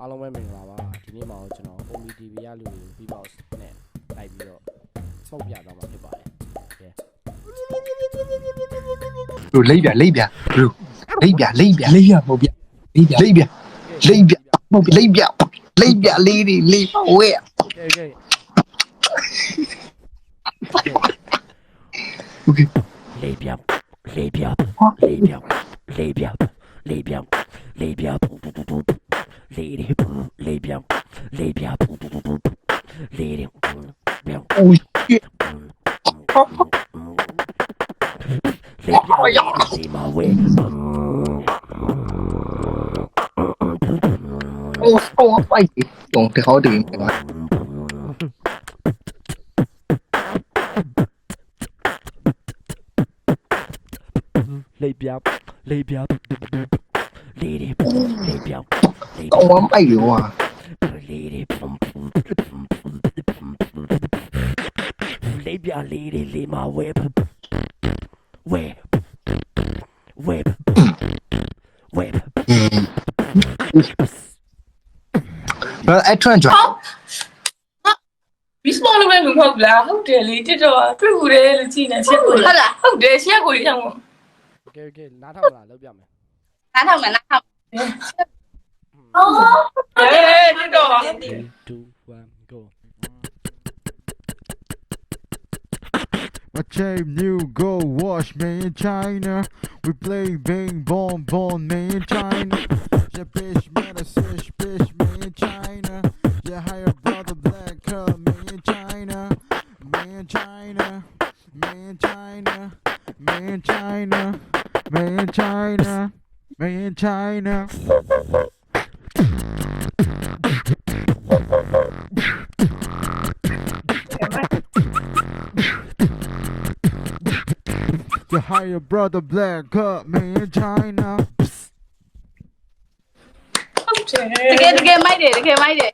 အားလုံးပဲမင်္ဂလာပါဒီနေ့မှာတော့ကျွန်တော် OMTV ရလူတွေကို Beatbox နဲ့တိုက်ပြီးတော့စောက်ပြတော့မှာဖြစ်ပါတယ် Yeah တို့လိမ့်ပြလိမ့်ပြတို့လိမ့်ပြလိမ့်ပြလိမ့်ပြမဟုတ်ပြလိမ့်ပြလိမ့်ပြလိမ့်ပြမဟုတ်ပြလိမ့်ပြလိမ့်ပြလေးတွေလိမ့်ဝဲ Okay okay โอเค လေးပြလေးပြလေးပြလေးပြလေးပြလေးပြလေးတွေလေးပြ les les biens, les biens, les les biens. Oh shit. Les biens, c'est ma way. Oh, oh, oh, ตรงที่เขาดื่มกันวะเลยเบียบเลยเบียบเลยเบียบเลยเบียบ Tomamos aí, ó. Leave your lady, leave my whip. Whip. Whip. Whip. Well, I try and drop. Bismol lên mình học là không thể lý chứ rồi. Tôi cũng để là chi này xe của là không để xe của đi chẳng. Ok ok, nát học là đâu biết mày. Nát học là nát học. Oh, hey, hey, go on. Go. I came new go wash me in China. We play bing bong bong me in China. Yeah, bitch, man, I sish, bitch, me in China. Yeah, hire brother black cub me in China. Me in China. Me in China. Me in China. Me in China. Me in China. Me in China. You hire brother black girl made in China. ဟုတ်တယ် တကယ်တကယ်မိုက်တယ်တကယ်မိုက်တယ်